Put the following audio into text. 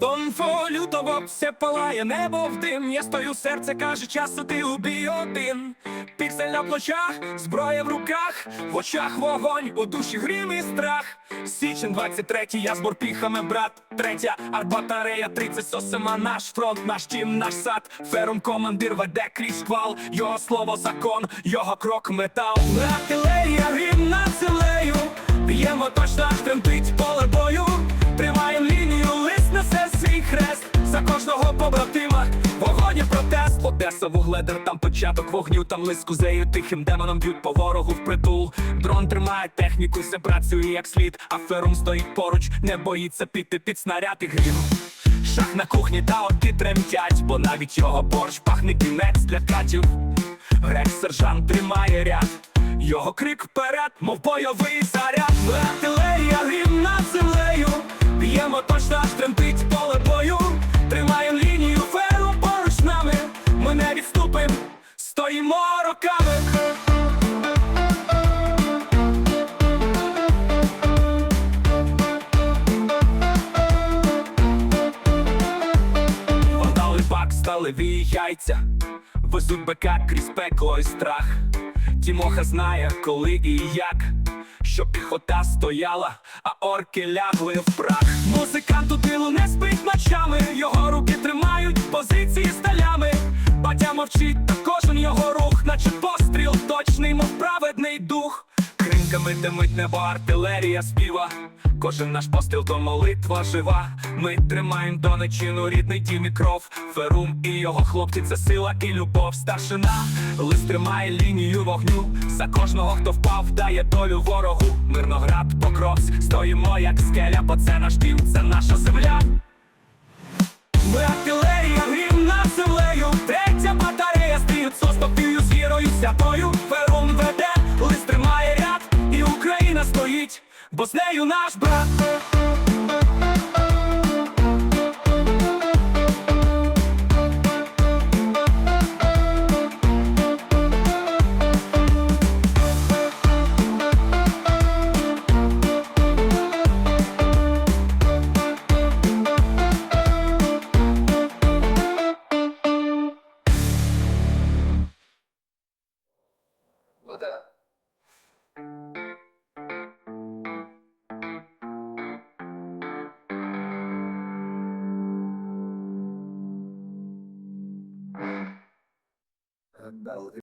Тонфо лютого все палає, небо в дим. Я стою, серце каже, час ти убій один. Піксель на плечах, зброя в руках, в очах вогонь, у душі грім і страх. Січень 23, я з морпіхами, брат. Третя арбатарея, 37 наш фронт, наш тім, наш сад. Ферум командир веде крізь шквал. Його слово закон, його крок метал. Артилерія, грім над землею. Б'ємо точно аж тремтить поле бою. Одеса, вугледер, там початок вогню, там лист кузею тихим демоном б'ють по ворогу в притул. Дрон тримає техніку, все працює як слід. А ферум стоїть поруч, не боїться піти під снаряд і грім. Шах на кухні та оки тремтять, бо навіть його борщ пахне кінець для катів. Грех сержант тримає ряд, його крик вперед, мов бойовий заряд. Сталеві яйця, везуть бека крізь пекло і страх. Тімоха знає, коли і як, щоб піхота стояла, а орки лягли в прах. Музикант у тилу не спить ночами, його руки тримають позиції сталями. Батя мовчить, та кожен його рух, наче постріл Кринками димить небо, артилерія співа. Кожен наш постріл то молитва жива. Ми тримаємо донечину рідний дім і кров. Ферум і його хлопці це сила і любов. Старшина лист тримає лінію вогню. За кожного, хто впав, дає долю ворогу. Мирноград, покровськ, стоїмо як скеля, бо це наш дім, це наша земля. Ми артилерія, грім над землею. Третя батарея стоїть состопію з вірою святою. Бо з нею наш брат. That.